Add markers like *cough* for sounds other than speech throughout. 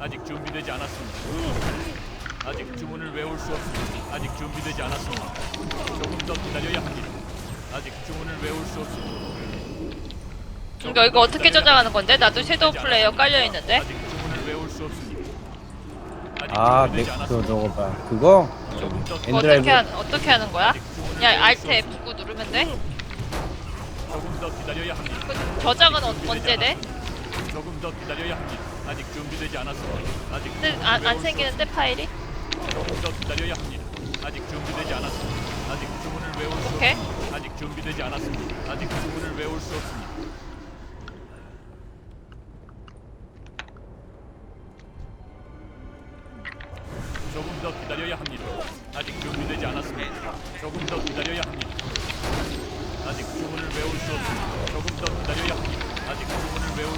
아직 준비되지 않았습니다. 아직 주문을 외울 수 없습니다. 아직 준비되지 않았습니다. 조금 더 기다려야 합니다. 아직 주문을 외울 수 없습니다. 그러니까 이거 어떻게 저장하는 건데? 나도 섀도우 플레이어 깔려 있는데. 아직 주문을 외울 수 없습니다. 아직 아, 않았습니다. 그거 저거 봐. 그거? 어떻게 하는 어떻게 하는 거야? 알트 없습니다. F9 누르면 돼? 조금 더 기다려야 합니다. 그 저장은 어- 언제 돼? 조금 더 기다려야 합니다. 아직 준비되지 않았습니다. 아직 근데 주문을 안, 안 생기는데 파일이? 없습니다. 조금 더 기다려야 합니다. 아직 준비되지 않았습니다. 아직 주문을 외울 수 오케이. 없습니다. 아직 준비되지 않았습니다. 아직 주문을 외울 수 없습니다.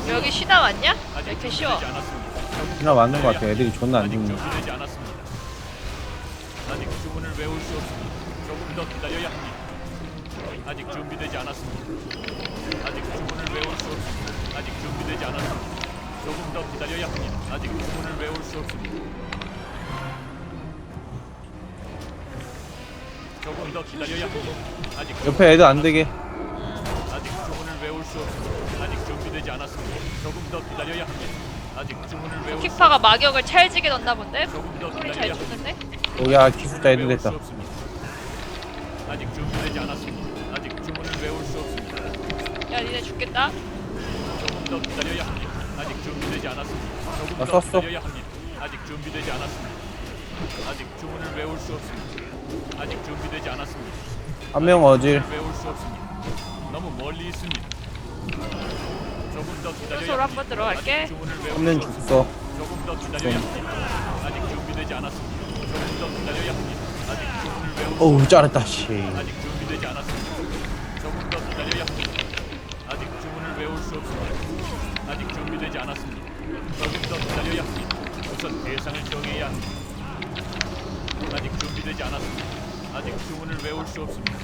여기 쉬다 왔냐? 왜 이렇게 쉬워? 그나 맞는 것 같아. 애들이 존나 안 죽는. 준비되지 않았습니다. 아직 주문을 외울 수 없습니다. 조금 더 기다려야 합니다. 아직 준비되지 않았습니다. 아직 주문을 외울 수 없습니다. 아직 준비되지 않았습니다. 조금 더 기다려야 합니다. 아직 주문을 외울 수 없습니다. 조금 더 기다려야 합니다. 아직 옆에 애들 안 되게. 아직 주문을 외울 수 없습니다. 준비되지 않았습니다. 조금 더 기다려야 합니다. 아직 주문을 외울 수 키파가 마격을 찰지게 넣나 본데? 조금 더 소리 기다려야 잘 합니다. 주는데? 오, 야, 기술자 애들 외울 수 됐다. 없습니다. 아직 준비되지 않았습니다. 아직 주문을 외울 수 없습니다. 야 니네 죽겠다? 조금 더 기다려야 합니다. 아직 준비되지 않았습니다. 조금 나 더 썼어. 기다려야 합니다. 아직 준비되지 않았습니다. 아직 주문을 외울 수 없습니다. 아직 준비되지 않았습니다. 한 명 어질. 외울 수 없습니다. 너무 멀리 있습니다. 조금 더 기다려야 한번. 들어갈게. 주문을. 죽어. 조금 더 기다려야 합니다. 아직 준비되지 않았습니다. 조금 더 기다려야 합니다. 아직 주문을 어우, 잘했다, 씨. 아직 준비되지 않았습니다. 조금 더 기다려야 합니다. 아직 주문을 외울 수 없습니다. 아직 준비되지 않았습니다. 조금 더 기다려야 합니다. 우선 대상을 정해야 합니다. 아직 준비되지 않았습니다. 아직 주문을 외울 수 없습니다.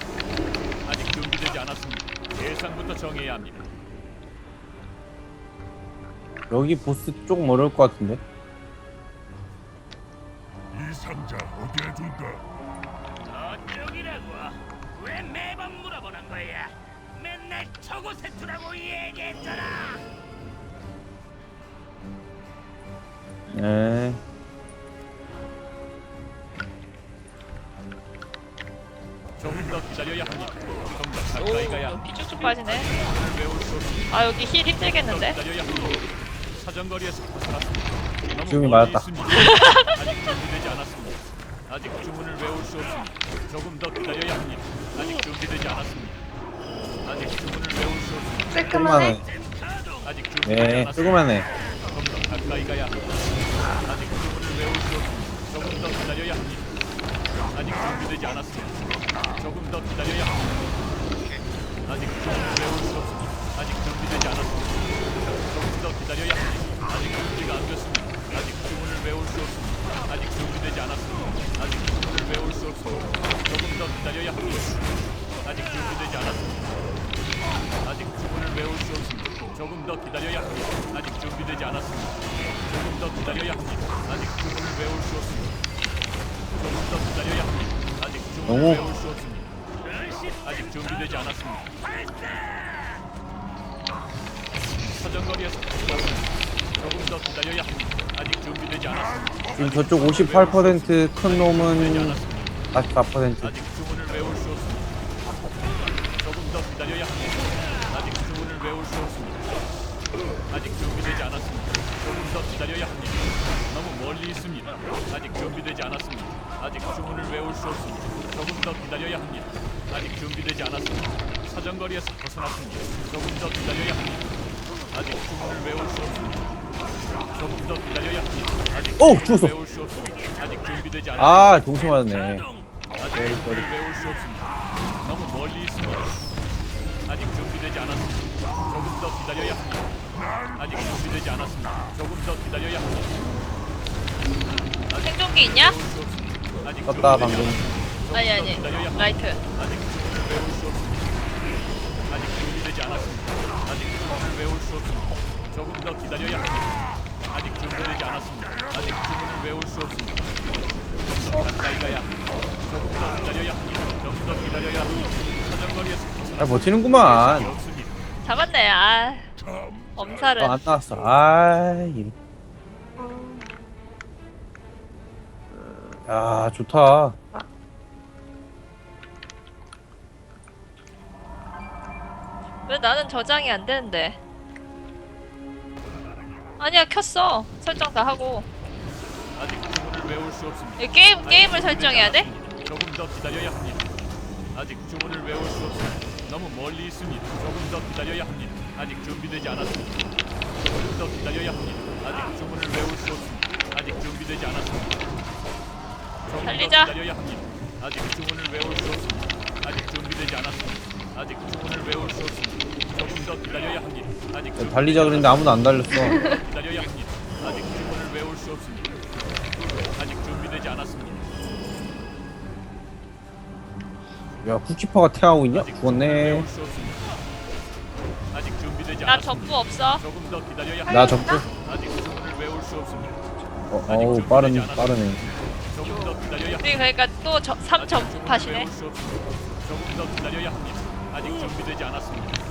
아직 준비되지 않았습니다. 대상부터 정해야 합니다. 여기 보스 쪽 모를 것 같은데? 이 상자 어디에 둘까? 저쪽이라고 왜 매번 물어보는 거야? 맨날 저곳에 두라고 얘기했잖아. 네. 조금 더 기다려야 합니다. 좀 더 가까이 가야. 여기 쭉쭉 빠지네 외울 수. 아 여기 힐 힘들겠는데? 기다려야 합니다. 사정거리에서 벗어났습니다. 너무 지금이 멀리 맞았다. 있습니다. 아직 준비되지 않았습니다. 아직 주문을 외울 수 없습니다. 조금 더 기다려야 합니다. 아직 준비되지 않았습니다. 아직 주문을 외울 수 없습니다. 조그만해. 아직 준비되지 네, 않았습니다. 조그만해. 좀더 가까이 가야 합니다. 아직 주문을 외울 수 없습니다. 조금 더 기다려야 합니다. 아직 준비되지 않았습니다. 조금 더 기다려야 합니다. 아직 주문을 외울 수 없습니다. 아직 준비되지 사정거리에서 조금 더 기다려야 합니다. 아직 준비되지 않았습니다. 지금 저쪽 58%큰 놈은 44%. 아직 주문을 외울 수 없습니다. 조금 더 기다려야 합니다. 아직 주문을 외울 수 없습니다. 아직 준비되지 않았습니다. 조금 더 기다려야 합니다. 너무 멀리 있습니다. 아직 준비되지 않았습니다. 아직 주문을 외울 수 없습니다. 조금 더 기다려야 합니다. 아직 준비되지 않았습니다. 사정거리에서 벗어났습니다. 조금 더 기다려야 합니다. 아직 주문을 외울 수 없습니다. 조금 더 기다려야 합니다. 아직 오, 주문을 죽었어. 외울 수 없습니다. 아직 준비되지 않았습니다. 아, 동시 맞았네. 아직 주문을 외울 수 없습니다. 너무 멀리 있습니다. 아직 준비되지 않았습니다. 조금 더 기다려야 합니다. 아직 준비되지 않았습니다. 조금 더 기다려야 합니다. 아직 생존기 있냐? 아직 떴다, 준비되지 방금. 않았습니다. 아니 아니. 라이트 아직 주문을 외울 수 없습니다. 아직 준비되지 않았습니다. 없습니다. 조금 더 기다려야 합니다. 아직 준비되지 않았습니다. 아직 주문을 외울 수 없습니다. 가까이 가야 합니다. 조금 더 기다려야 합니다. 좀더 기다려야 합니다. 사정거리에서 아 버티는구만 없습니다. 잡았네. 아, 엄살은. 아, 안 나왔어 아 이. 야 좋다 왜 나는 저장이 안 되는데? 아니야 켰어. 설정 다 하고. 아직 주문을 외울 수 없습니다. 이 게임 게임을 설정해야 돼? 조금 더 기다려야 합니다. 아직 주문을 외울 수 없습니다. 너무 멀리 있습니다. 조금 더 기다려야 합니다. 아직 준비되지 않았습니다. 조금 더 기다려야 합니다. 아직 주문을 외울 수 없습니다. 아직 준비되지 않았습니다. 조금 달리자. 더 기다려야 합니다. 아직 주문을 외울 수 없습니다. 아직 준비되지 않았습니다. 아직 주문을 외울 수 없습니다. 조금 더 기다려야 합니다. 아직 준비되지 달리자 그랬는데 아무도 안 달렸어 않았습니다. 기다려야 합니다. 아직 주문을 외울 수 없습니다. 아직 준비되지 않았습니다. 야 쿠키퍼가 태하고 있냐? 아직 죽었네 외울 수 없습니다. 아직 준비되지 나 않았습니다. 전부 없어. 조금 더 기다려야 합니다. 나 적고 아직 주문을 외울 수 없습니다. 어, 어우 빠른 빠르네 조금 더 기다려야 합니다. 우리 그러니까 또 저, 3점프 팟이네. 외울 수 없습니다. 조금 더 기다려야 합니다. 아직 준비되지 않았습니다.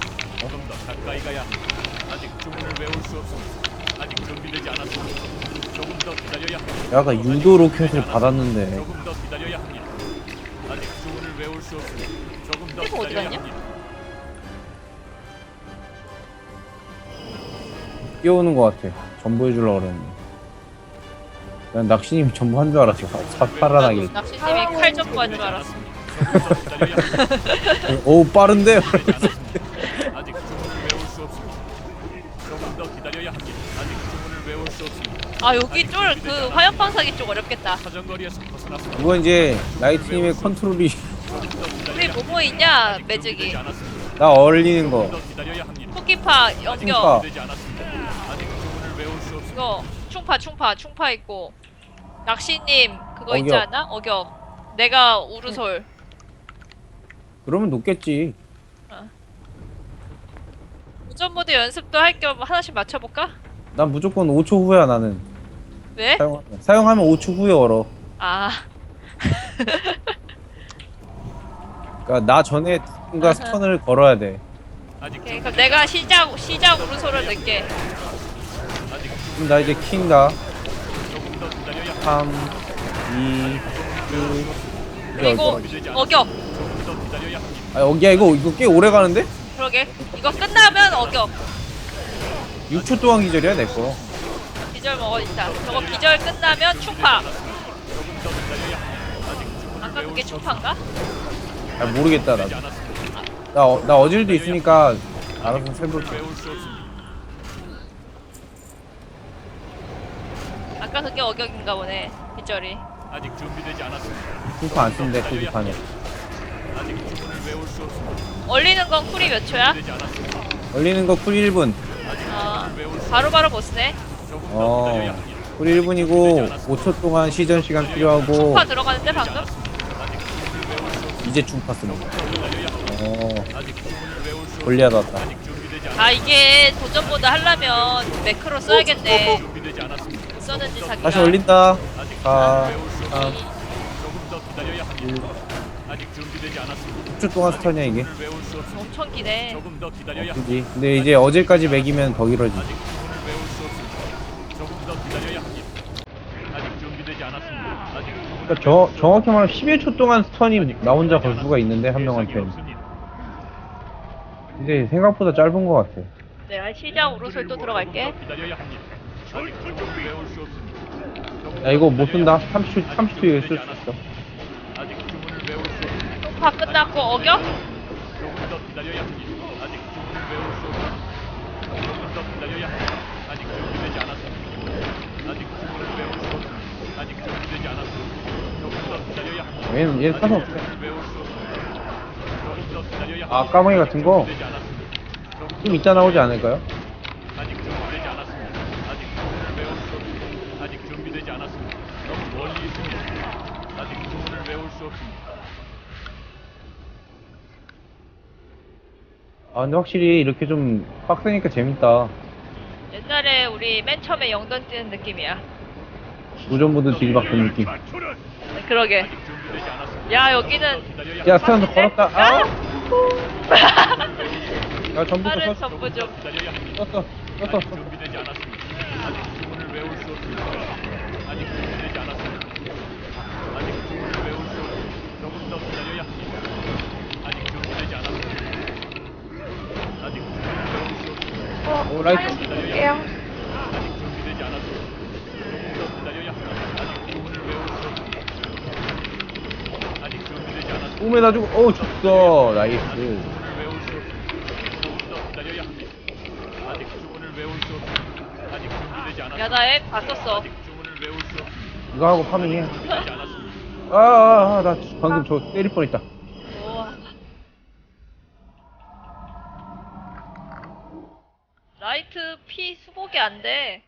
조금 더 가까이 가야 합니다. 아직 주문을 외울 수 없습니다. 아직 준비되지 않았습니다. 조금 더 기다려야 합니다. 야 아까 유도 로켓을 받았는데 조금 더 기다려야 합니다. 아직 주문을 외울 수 없습니다. 조금 더 이거 어디 기다려야 갔냐? 합니다. 끼워오는 것 같아 전부 해주려고 그랬는데 난 낚시님이 전부 한 줄 알았어 사, 살아나길 낚시님이 칼 전부 한줄 알았어. 조금 더 기다려야 합니다. *laughs* 어우 빠른데? 않았습니다. 조금 더 기다려야 합니다. 아직 주문을 외울 수 없습니다. 아 여기 쫄 그 화염 방사기 쪽 어렵겠다. 사정거리에서 벗어났습니다. 이건 이제 라이트님의 컨트롤이 조금 더 우리 기다려야 뭐뭐 있냐 아직 매직이. 준비되지 않았습니다. 나 어울리는 조금 거 더 기다려야 합니다. 토끼파 킹파. 연결. 되지 않았습니다. 아직 주문을 외울 수 없습니다. 이거 충파 충파 충파 있고 낚시님 그거 있지 어격. 않아? 어격. 내가 우르솔. 그러면 높겠지 우전 모드 연습도 할 겸 하나씩 맞춰볼까? 난 무조건 5초 후야 나는 왜? 사용, 사용하면 5초 후에 얼어 아 *laughs* 그니까 나 전에 누군가 스턴을 걸어야 돼 아직 오케이, 그럼 내가 시작 시작 우르솔을 넣게. 아직 그럼 나 이제 킨다 조금 더 기다려야 합니다. 3 2 1 그리고 어격. 조금 더 기다려야 합니다. 아 여기야 이거 이거 꽤 오래 가는데? 그러게. 이거 끝나면 어격. 6초 동안 기절이야 내 거 기절 먹어 있다. 저거 기절 끝나면 충파. 아까 그게 수 충파인가? 아 모르겠다 나도. 나, 어, 나 어질도 있으니까 알아서 없습니다. 아까 그게 어격인가 보네. 기절이. 아직 준비되지 않았습니다. 쿠파 안 쓴대 쿠키판에 얼리는 건 쿨이 몇 초야? 얼리는 거 쿨 1분. 아, 어, 바로바로 보스네. 어, 쿨 1분이고 5초 동안 시전 시간 필요하고 파 들어가는데 방금? 이제 중파 쓰는 거. 어, 골리앗 왔다. 아, 이게 도전보다 하려면 매크로 써야겠네. 썼는지 자기가. 다시 얼린다. 아, 아. 10주 동안 스턴이야 이게? 엄청 기대. 조금 더 기다려야 어, 되지. 근데 이제 어제까지 매기면 더 길어지지. 그러니까 저, 정확히 말하면 11초 동안 스턴이 나 혼자 걸 수가 있는데 한 명한테 없습니다. 생각보다 짧은 것 같아. 내가 시장 우르솔 또 들어갈게. 야 이거 못 쓴다. 30초 30초 이거 쓸수 있어. 다. 끝났고 합니다. 얘는 얘는 아직 타서 없어 주문을 외울 수 없습니다. 조금 더 기다려야 합니다. 아 까마귀 같은 거 좀 이따 나오지 않을까요? 아직 준비되지 않았습니다. 아직 주문을 외울 수 없습니다. 아직 준비되지 않았습니다. 너무 멀리 있습니다. 아직 주문을 외울 수 없습니다. 아 근데 확실히 이렇게 좀 빡세니까 재밌다 옛날에 우리 맨 처음에 영던 뛰는 느낌이야. 무전보드 딜박는 느낌. 그러게. 야 여기는 야, 스탠드 걸었다. 아! 아! *laughs* 야, 전부터 다른 썼어. 전부 좀. 썼어. 아직 썼어. 지 않았습니다. 꿈에다 주고, 어우, 줬어. 나이스. 주문을 외울 수 없습니다. 조금 더 기다려야 합니다. 아직 주문을 외울 수 없습니다. 아직 준비되지 않았습니다. 야나에 봤었어. 이거 하고 파밍해. 않았습니다. *laughs* 아, 아, 아, 나 방금 저 때릴 뻔했다. 우와. 라이트 피 수복이 안 돼.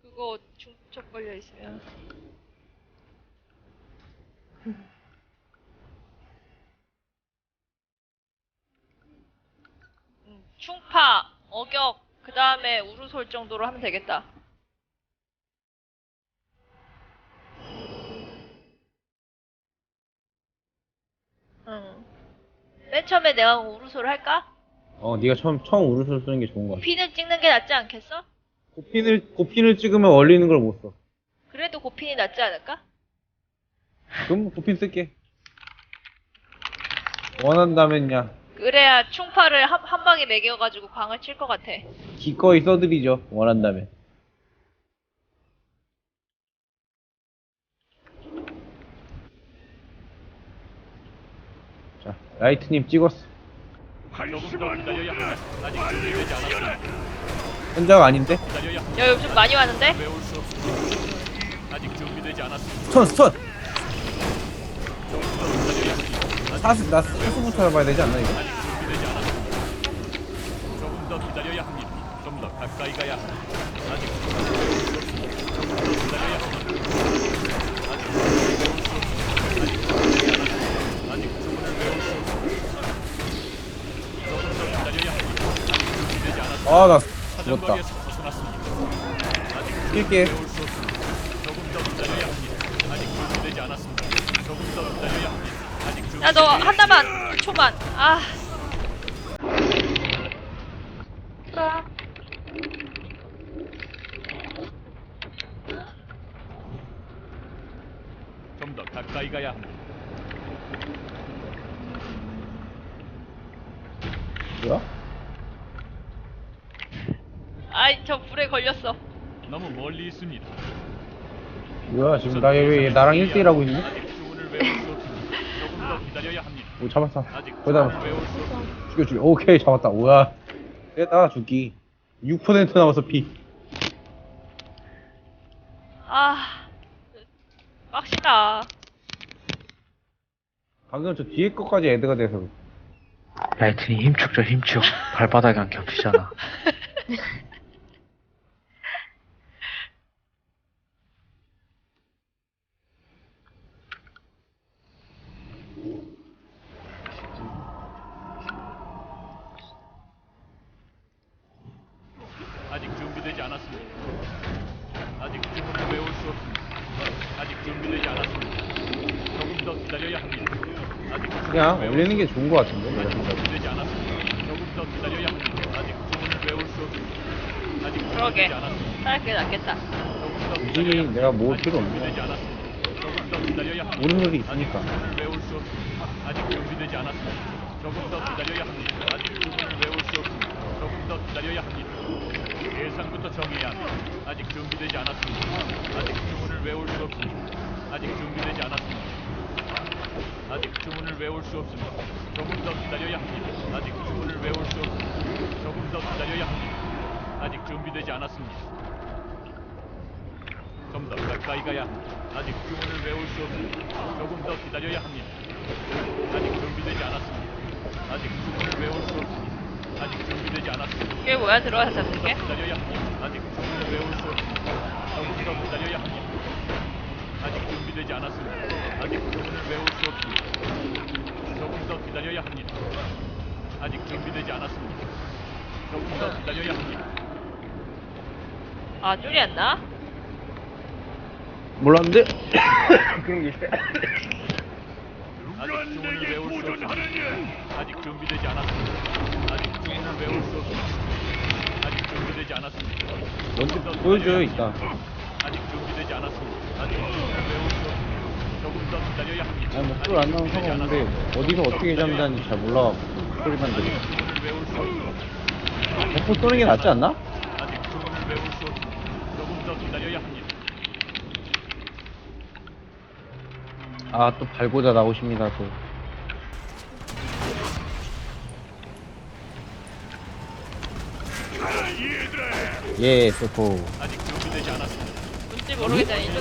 그거 중첩 걸려 있으면. 음, 충파, 어격, 그 다음에 우르솔 정도로 하면 되겠다. 맨 처음에 내가 우르솔 할까? 어, 네가 처음, 처음 우르솔 쓰는 게 좋은 거 같아. 고핀을 찍는 게 낫지 않겠어? 고핀을, 고핀을 찍으면 얼리는 걸 못 써. 그래도 고핀이 낫지 않을까? 그럼 고핀 쓸게. 원한다면야, 그래야 충파를 한, 한 방에 매겨가지고 광을 칠 것 같아. 기꺼이 써드리죠. 원한다면. 자, 라이트님 찍었어. 기다려야. 혼자가 아닌데? 기다려야. 야, 요즘 많이 왔는데? 스턴, 스턴! 조금 더 기다려야 합니다. 사스, 나 사수부터 해봐야 되지 않나, 이거? 아, 나 죽었다. 사정거리에서 벗어났습니다. 아직 낄게. 수 없습니다. 조금 더 기다려야 합니다. 아직 준비되지 않았습니다. 조금 더 기다려야 합니다. 아직 준비되지 야, 너 한다만! 1초만. 아. 좀더 가까이 가야 합니다. 뭐야? 아이, 저 불에 걸렸어. 너무 멀리 있습니다. 뭐야, 지금 나 왜 나랑 1대1 하고 있니? 아직 주문을 외울 수 없습니다. 조금 더 기다려야 합니다. 오. 아직 주문을 외울 수 없습니다. 죽여, 죽여. 오케이, 잡았다. 오야. 됐다, 죽기. 6% 남았어, 피. 아. 빡시다. 방금 저 뒤에 것까지 애드가 돼서. 라이트닝 힘축 줘 힘축 발바닥이 안 겹치잖아 *laughs* 아직 준비되지 않았습니다. 아직 주문을 외울 수 없습니다. 아직 준비되지 않았습니다. 조금 더 기다려야 합니다. 아직 주문을 그냥 올리는 게 좋은 거 같은데, 내가 아직 생각에. 준비되지 않았습니다. 조금 더 기다려야 합니다. 아직 주문을 외울 수 없습니다. 아직 그러게. 준비되지 않았습니다. 차라리 그게 낫겠다. 조금 더 굳이 기다려야 합니다. 내가 모을 아직 필요 없네. 준비되지 않았습니다. 조금 더 기다려야 합니다. 모르는 놈이 있으니까. 아직 주문을 외울 수 없습니다. 아직 준비되지 않았습니다. 조금 더 기다려야 합니다. 아직 주문을 외울 수 없습니다. 조금 더 기다려야 합니다. 예상부터 정해야 합니다. 아직 준비되지 않았습니다. 아직 주문을 외울 수 없습니다. 아직 준비되지 않았습니다. 아직 주문을 외울 수 없습니다. 조금 더 기다려야 합니다. 아직 주문을 외울 수 없습니다. 조금 더 기다려야 합니다. 아직 준비되지 않았습니다. 좀 더 가까이 가야 합니다. 아직 주문을 외울 수 없습니다. 조금 더 기다려야 합니다. 아직 준비되지 않았습니다. 아직 주문을 외울 수 없습니다. 아직 준비되지 않았습니다. 이게 뭐야, 들어와서 잡는 게? 기다려야 합니다. 아직 주문을 외울 수 없습니다. 조금 더 기다려야 합니다. 아직 준비되지 않았습니다. 아직 주문을 외울 수 없습니다. 조금 더 기다려야 합니다. 아직 준비되지 않았습니다. 조금 더 기다려야 합니다. 아 쫄이 안 나? 몰랐는데? *coughs* 그런 게 있어. 아직 주문을 외울 수 없습니다. 아직 준비되지 않았습니다. 아직 주문을 외울 수 없습니다. 아직 준비되지 않았습니다. 먼저 보여줘요 이따. 아직 준비되지 않았습니다. 아직 아니 뭐풀 안 나오면 상관없는데 어디서 어떻게 잠자는지 잘 몰라. 소리만 없습니다. 대포 쏘는 게 낫지 않나? 아직 주문을 외울 수 없습니다. 조금 더 기다려야 합니다. 아 또 발고자 나오십니다 또. 예, 세포. 아직 준비되지 않았습니다. 뭔지 모르겠다. 이쪽